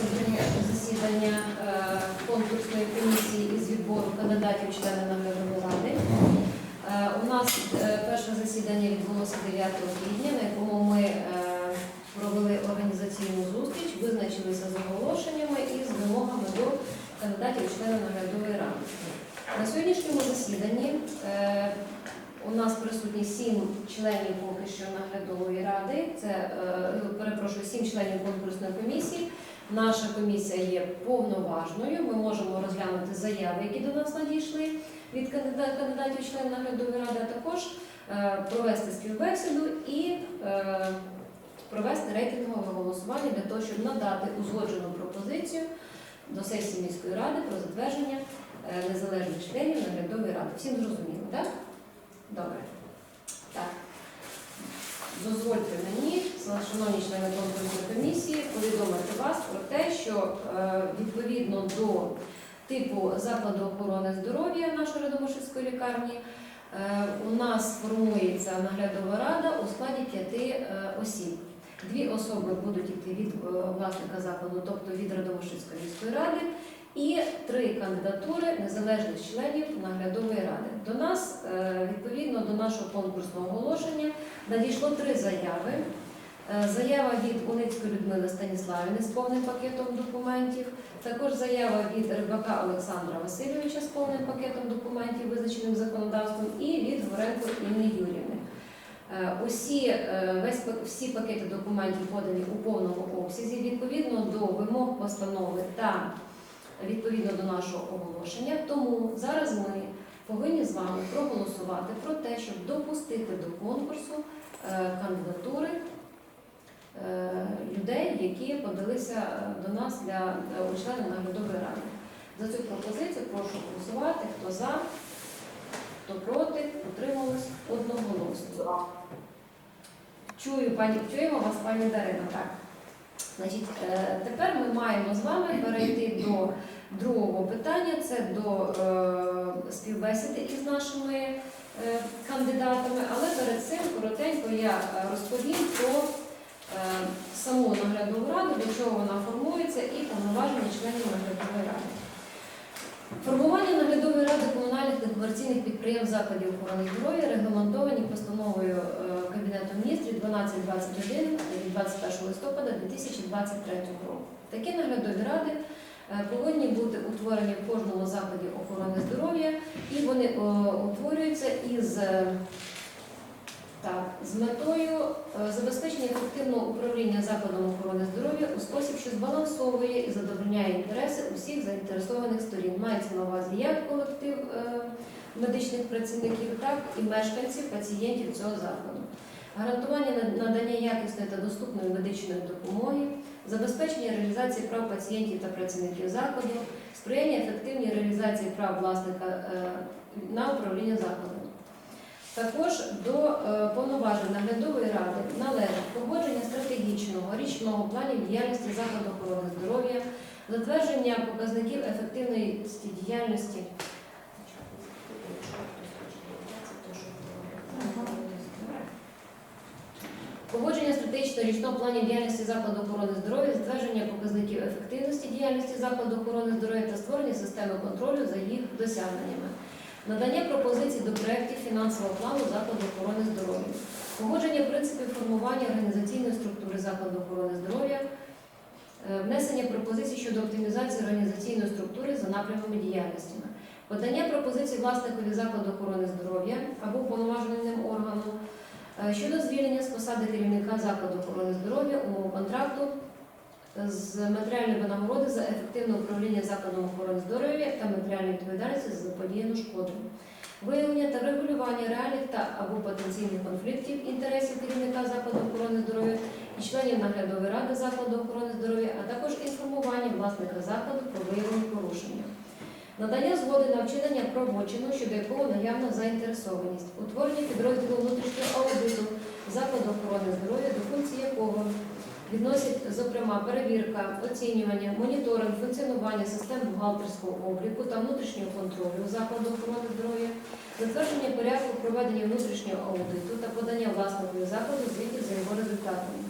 друге засідання е, конкурсної комісії із відбору кандидатів в члени наглядової ради. Е, У нас е, перше засідання відбулося 9 квітня, на якому ми провели організаційну зустріч, визначилися з оголошеннями і з вимогами до кандидатів в члени наглядової ради. На сьогоднішньому засіданні у нас присутні сім членів поки що наглядової ради. Це перепрошую, сім членів конкурсної комісії. Наша комісія є повноважною. Ми можемо розглянути заяви, які до нас надійшли від кандидатів в члени наглядової ради, а також е, провести співбесіду і е, провести рейтингове голосування для того, щоб надати узгоджену пропозицію до сесії міської ради про затвердження е, незалежних членів наглядової ради. Всім зрозуміло, так? Добре. Так. Дозвольте мені, шановні члени конкурсної комісії, повідомити вас про те, що е, відповідно до типу закладу охорони здоров'я нашої Радомишльської лікарні е, у нас формується наглядова рада у складі п'яти е, осіб. Дві особи будуть йти від власника закладу, тобто від Радомишльської міської ради, і три кандидатури незалежних членів наглядової ради. До нас, відповідно до нашого конкурсного оголошення, надійшло три заяви. Е, Заява від Уницької Людмили Станіславівни з повним пакетом документів, також заява від Рибака Олександра Васильовича з повним пакетом документів, визначеним законодавством, і від Горенко Інни Юрівни. Е, Усі, е, весь, всі пакети документів подані у повному обсязі відповідно до вимог постанови та відповідно до нашого оголошення. Тому зараз ми повинні з вами проголосувати про те, щоб допустити до конкурсу кандидатури людей, які подалися е, до нас для е, члени наглядової ради. За цю пропозицію прошу голосувати. Хто за, хто проти, утрималось одноголосно. Чую, пані, чуємо вас, пані Дарина. Так. Значить, е, тепер ми маємо з вами перейти до другого питання. Це до е, співбесіди із нашими е, кандидатами. Але перед цим коротенько я е, розповім про е, саму наглядову раду, для чого вона формується, і повноваження членів наглядової ради. Формування наглядової ради комунальних некомерційних підприємств закладів охорони здоров'я регламентовані постановою е, Кабінету міністрів 1221 від 21 листопада 2023 року. Такі наглядові ради е, повинні бути утворені в кожному закладі охорони здоров'я, і вони е, утворюються із е, так, з метою е, забезпечення ефективного управління закладом охорони здоров'я у спосіб, що збалансовує і задовольняє інтереси усіх заінтересованих сторін. Мається на увазі як колектив е, медичних працівників, так і мешканців, пацієнтів цього закладу. Гарантування надання якісної та доступної медичної допомоги, забезпечення реалізації прав пацієнтів та працівників закладу, сприяння ефективній реалізації прав власника е, на управління закладом. Також до е, повноважень наглядової ради належить погодження стратегічного річного планів діяльності закладу охорони здоров'я, затвердження показників ефективності діяльності. Погодження стратегічного річного плану діяльності закладу охорони здоров'я, затвердження показників ефективності діяльності закладу охорони здоров'я та створення системи контролю за їх досягненнями. Надання пропозицій до проєктів фінансового плану закладу охорони здоров'я, погодження принципів формування організаційної структури закладу охорони здоров'я, е, внесення пропозицій щодо оптимізації організаційної структури за напрямами діяльності, подання пропозицій власникові закладу охорони здоров'я або уповноваженим органу е, щодо звільнення з посади керівника закладу охорони здоров'я умов контракту з матеріальної винагороди за ефективне управління закладом охорони здоров'я та матеріальної відповідальності за заподіяну шкоду, виявлення та регулювання реальних та або потенційних конфліктів інтересів керівника закладу охорони здоров'я і членів наглядової ради закладу охорони здоров'я, а також інформування власника закладу про виявлені порушення. Надання згоди на вчинення правочину, щодо якого наявна заінтересованість, утворення підрозділу внутрішнього аудиту закладу охорони здоров'я, до функції якого відносять, зокрема, перевірка, оцінювання, моніторинг, функціонування систем бухгалтерського обліку та внутрішнього контролю закладу охорони здоров'я, затвердження порядку проведення внутрішнього аудиту та подання власникові закладу звітів за його результатами.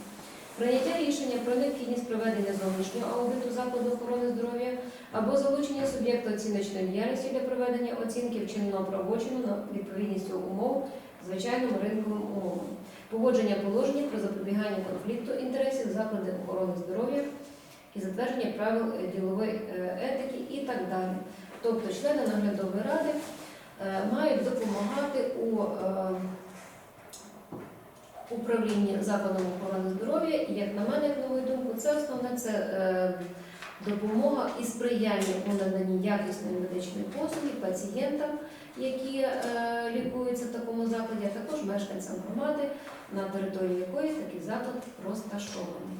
Прийняття рішення про необхідність проведення зовнішнього аудиту закладу охорони здоров'я або залучення суб'єкта оціночної діяльності для проведення оцінки вчиненого правочину на відповідність умов звичайному ринковим умовам, погодження положення про запобігання конфлікту інтересів закладів охорони здоров'я і затвердження правил е, ділової е, етики і так далі. Тобто члени наглядової ради е, мають допомагати у управлінні закладом охорони здоров'я. І як на мене, як мою думку, це основне це допомога і сприяння у наданні якісної медичної послуги пацієнтам, які е, лікуються в такому закладі, а також мешканцям громади, на території якої такий заклад розташований.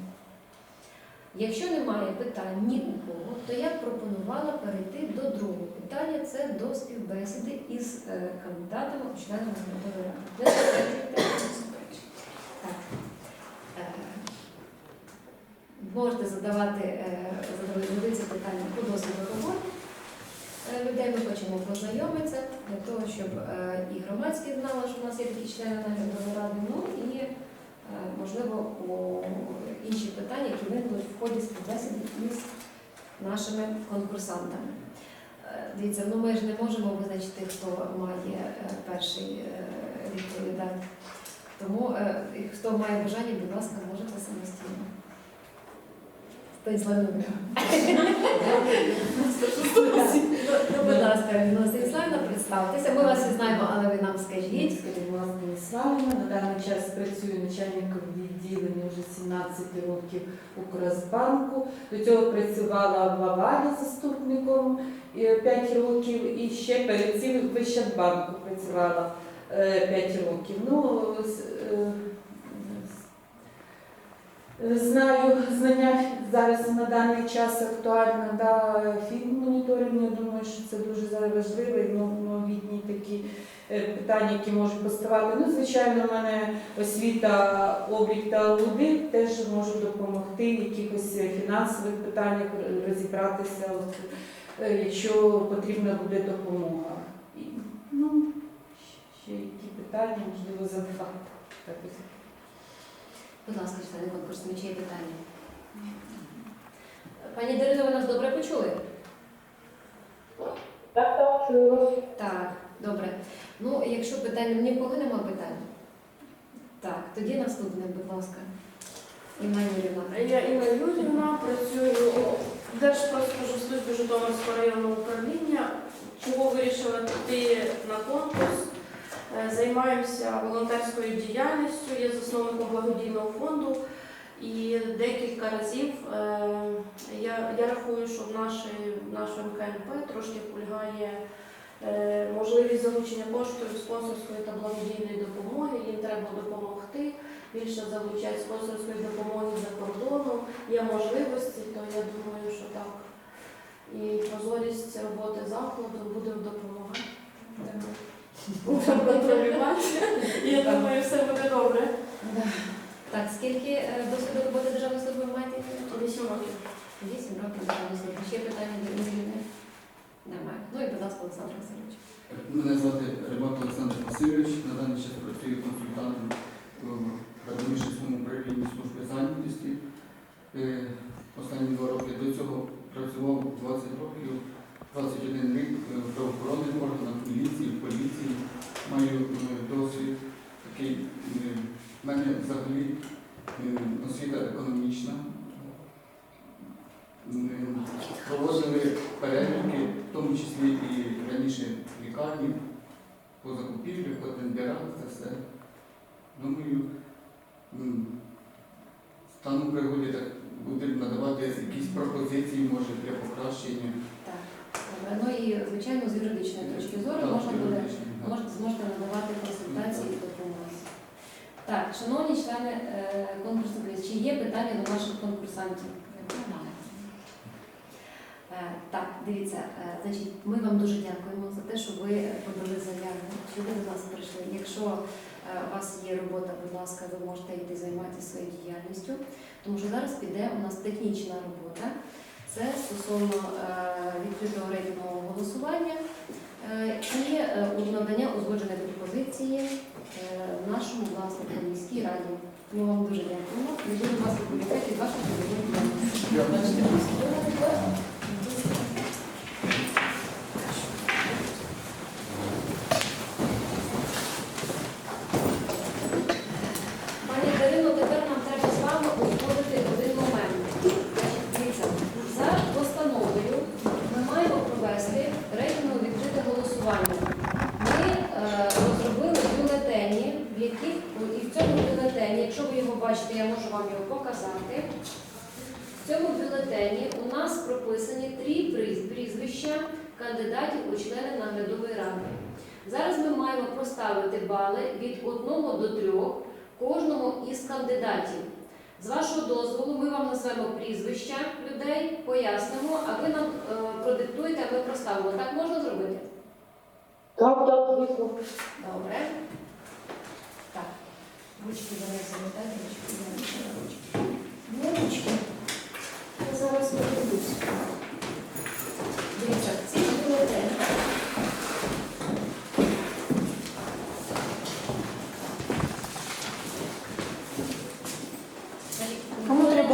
Якщо немає питань ні у кого, то я пропонувала перейти до другого питання це до співбесіди із е, кандидатами у наглядової ради. Так. Можете задавати е, задавати ці питання по досвіду роботи. Е, Людей ми хочемо познайомитися для того, щоб е, і громадськість знала, що в нас є такі члени наглядової ради, ну і можливо у інші питання, які виникнуть в ході співбесіди із нашими конкурсантами. Дивіться, ну ми ж не можемо визначити, хто має перший відповідати. Тому хто має бажання, будь ласка, можете самостійно. Станіслав Ну, будь ласка, Людмила Станіславівна, представтеся. Ми вас і знаємо, але ви нам скажіть. Людмила Станіславівна, на даний час працюю начальником відділення вже 17 років Укрозбанку. До цього працювала в Авалі заступником 5 років і ще перед цим в Ощадбанку працювала 5 років. Ну, е, Знаю, знання зараз на даний час актуально, да, фінмоніторинг, я думаю, що це дуже зараз важливо і ну, новітні такі е, питання, які можуть поставати. Ну, звичайно, в мене освіта, облік та аудит теж можуть допомогти в якихось фінансових питаннях розібратися, е, якщо потрібна буде допомога. І, ну, ще які питання, можливо. Так ось. Будь ласка, члени конкурсу, чи є питання? Пані Дарина, ви нас добре почули? Так, так, чую. Так, добре. Ну, якщо питань ні в кого немає питань. Так, тоді наступне, будь ласка. Інна Юрівна. Я Інна Юрівна, працюю в Держпродспоживслужбі Житомирського районного управління. Чого вирішила піти на конкурс? Е, Займаюся волонтерською діяльністю, є засновником благодійного фонду. І декілька разів е, я, я рахую, що в нашому КНП трошки кульгає е, можливість залучення коштів спонсорської та благодійної допомоги. Їм треба допомогти. більше залучать спонсорської допомоги за кордоном, є можливості, то я думаю, що так. І прозорість роботи закладу буде допомагати. Будемо контролювати. І я думаю, все буде добре. Так, скільки е, досвіду роботи державної служби ви маєте? Вісім років. Вісім років державної служби. Ще питання до Юрівни? Немає. Ну і будь ласка, Олександр Васильович. Мене звати Рибак Олександр Васильович. На даний час працюю консультантом в Радомишльському управлінні служби зайнятості. Е, Останні два роки до цього працював 20 років, 21 рік е, в правоохоронних органах, міліції, поліції. Маю е, досвід такий. е, В мене взагалі освіта економічна. Проводили перевірки, в тому числі і раніше лікарні, по закупівлях, по тендерах, це все. Думаю, стану пригоді так будемо надавати якісь пропозиції, може, для покращення. Так. Ну і звичайно, з юридичної точки зору можна буде можете зможете надавати консультації і допомогу. Так, шановні члени е, конкурсу, чи є питання до наших конкурсантів? Е, Так, дивіться, е, значить, ми вам дуже дякуємо за те, що ви подали заяву, що ви до нас прийшли. Якщо у вас є робота, будь ласка, ви можете йти займатися своєю діяльністю, тому що зараз піде у нас технічна робота. Це стосовно е, відкритого рейтингового голосування е, і е, надання узгодженої пропозиції нашому власнику міській раді. Ми вам дуже дякуємо. Будемо вас виповідати від вашого задоволення. Дякую. Пані Дарино, тепер нам треба з вами узгодити один момент. Значить, Дивіться, за постановою ми маємо провести рейтингове відкрите голосування. Ми е, розробили бюлетені, в яких і в цьому бюлетені, якщо ви його бачите, я можу вам його показати. В цьому бюлетені у нас прописані три приз- прізвища кандидатів у члени наглядової ради. Зараз ми маємо бали від 1 до 3 кожному із кандидатів. З вашого дозволу ми вам назвемо прізвища людей, пояснимо, а ви нам е, продиктуєте, а ми проставимо. Так можна зробити? Так, так, звісно. Добре. Так. Ручки занесемо, так? Ручки ручки. Ручки. Я зараз не дивлюсь. Дивіться, ці бюлетені. Значить,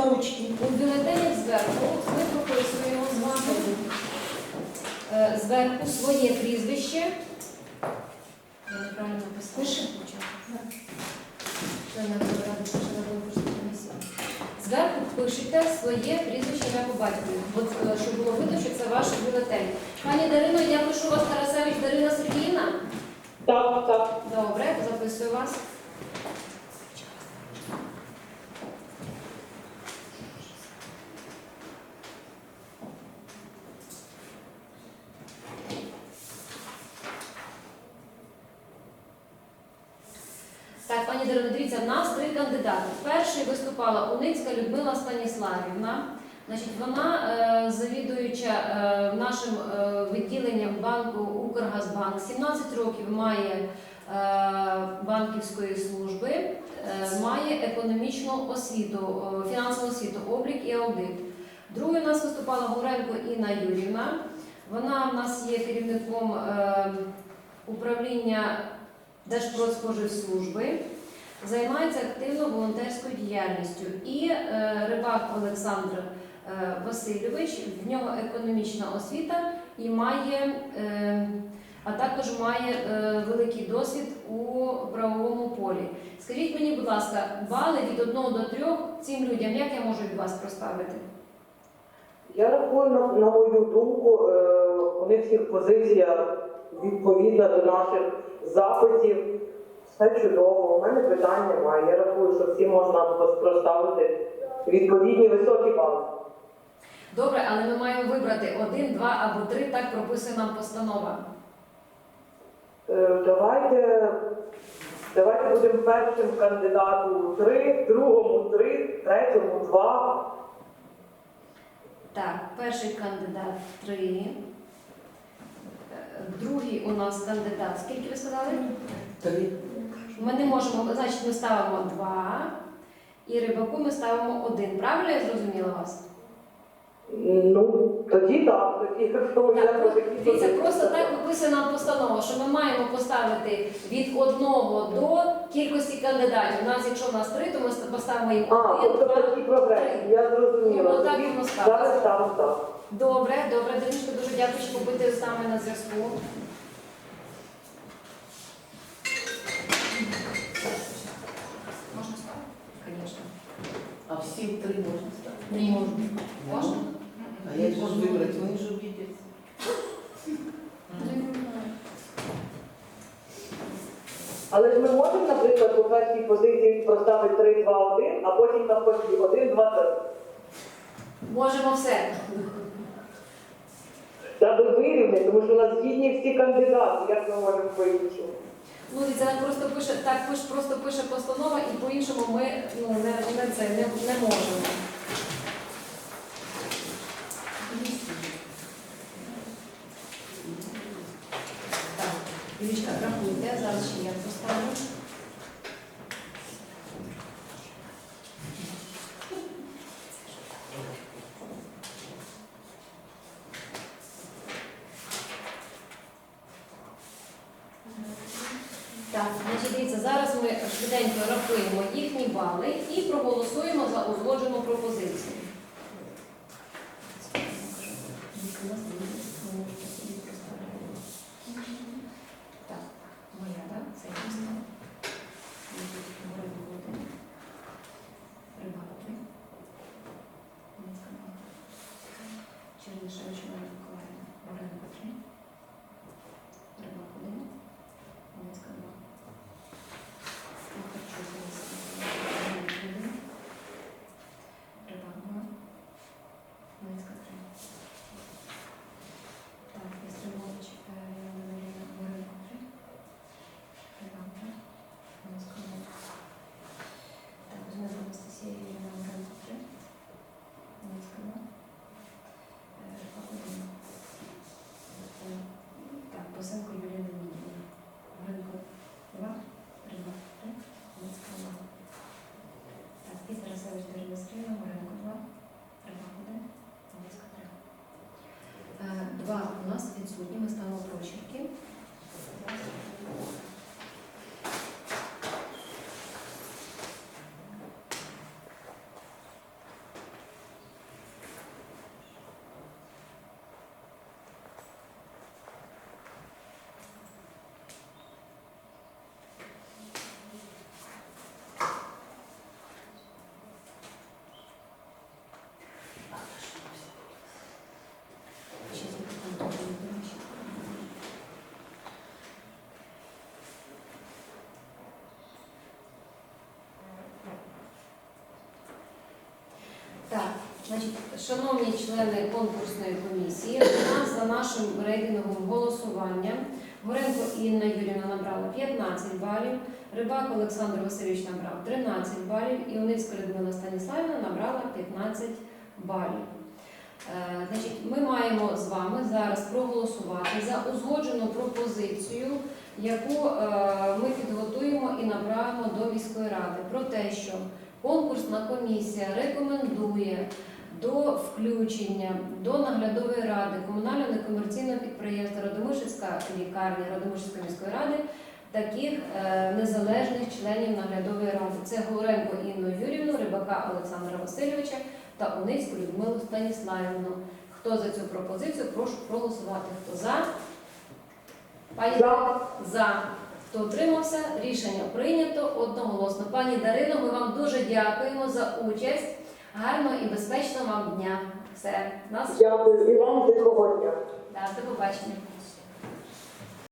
Треба ручки? у бюлетенях зверху ми прописуємо з вами е, зверху своє прізвище. Я неправильно комісії. Зверху пишете своє прізвище ім'я по батькові, е, щоб було видно, що це ваш бюлетень. Пані Дарино, я пишу вас Тарасевич Дарина Сергіївна. Так, так. Добре, записую вас. Так, дивіться, в нас три кандидати. Перший виступала Уницька Людмила Станіславівна. Значить, вона е, завідуюча е, нашим е, відділенням банку Укргазбанк. 17 років має е, банківської служби, е, має економічну освіту, е, фінансову освіту, облік і аудит. Другою у нас виступала Гуренко Інна Юрівна. Вона в нас є керівником е, управління Держпродспоживслужби, займається активно волонтерською діяльністю. І е, рибак Олександр е, Васильович, в нього економічна освіта і має, е, а також має е, великий досвід у правовому полі. Скажіть мені, будь ласка, бали від 1 до 3 цим людям, як я можу від вас проставити? Я рахую, на, на мою думку, е, у них всіх позиція відповідна до наших запитів. Все чудово. У мене питань немає. Я рахую, що всі можна проставити відповідні високі бали. Добре, але ми маємо вибрати один, два або три, так прописує нам постанова. Е, давайте, давайте будемо першим кандидату три, другому три, третьому два. Так, перший кандидат три. Е, Другий у нас кандидат. Скільки ви сказали? Три. Ми не можемо, значить, ми ставимо два. І рибаку ми ставимо один. Правильно я зрозуміла вас? Ну, тоді так, тоді якщо ми Так, йдемо Дивіться, просто так виписує нам постанова, що ми маємо поставити від одного до кількості кандидатів. У нас, якщо в нас три, то ми поставимо їм А, один, тобто два, такі прогресії, я зрозуміла. Ну, так Тоді воно ставиться. Зараз ставимо так. Добре, добре, Данішко, дуже дякую, що побути з нами на зв'язку. Можна ставити? Звісно. А всі три можна ставити? Не можна. Можна? А як же ж вибрати? Вони ж обідяться. Але ж ми можемо, наприклад, по першій позиції проставити 3, 2, 1, а потім на навпаки 1, 2, 3. Можемо все. Треба вирівняти, тому що у нас згідні всі кандидати, як ми можемо по-іншому. Ну і це просто пише, так пише, просто пише постанова, і по-іншому ми ну, не, не, це, не, не можемо. Так, Юрічка, рахуйте, зараз значить, шановні члени конкурсної комісії, нас за нашим рейтинговим голосуванням Горенко Інна Юрівна набрала 15 балів, Рибак Олександр Васильович набрав 13 балів, Іоницька Людмила Станіславівна набрала 15 балів. Е, Значить, ми маємо з вами зараз проголосувати за узгоджену пропозицію, яку е, ми підготуємо і направимо до міської ради про те, що конкурсна комісія рекомендує до включення до наглядової ради комунального некомерційного підприємства Радомишівська лікарня Радомишівської міської ради таких е, незалежних членів наглядової ради. Це Горенко Інну Юрівну, Рибака Олександра Васильовича та Уницьку Людмилу Станіславівну. Хто за цю пропозицію, прошу проголосувати. Хто за? Пані За. за. Хто утримався? Рішення прийнято одноголосно. Пані Дарино, ми вам дуже дякуємо за участь. Гарного і безпечного вам дня. Все, нас Дякую і вам тихого дня. да, до побачення.